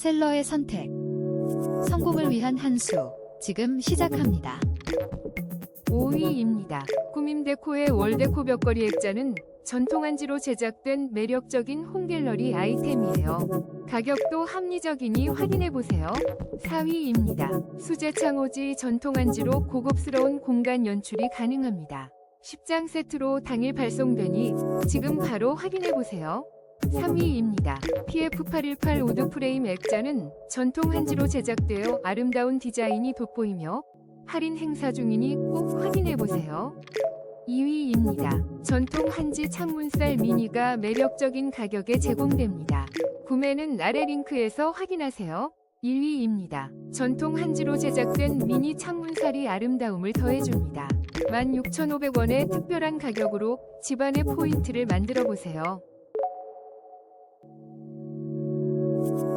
셀러의 선택. 성공을 위한 한 수. 지금 시작합니다. 5위입니다. 꾸밈데코의 월데코 벽걸이 액자는 전통 한지로 제작된 매력적인 홈갤러리 아이템이에요. 가격도 합리적이니 확인해보세요. 4위입니다. 수제 창호지 전통 한지로 고급스러운 공간 연출이 가능합니다. 10장 세트로 당일 발송되니 지금 바로 확인해보세요. 3위입니다. PF818 우드 프레임 액자는 전통 한지로 제작되어 아름다운 디자인이 돋보이며 할인 행사 중이니 꼭 확인해보세요. 2위입니다. 전통 한지 창문살 미니가 매력적인 가격에 제공됩니다. 구매는 아래 링크에서 확인하세요. 1위입니다. 전통 한지로 제작된 미니 창문살이 아름다움을 더해줍니다. 16,500원의 특별한 가격으로 집안의 포인트를 만들어 보세요.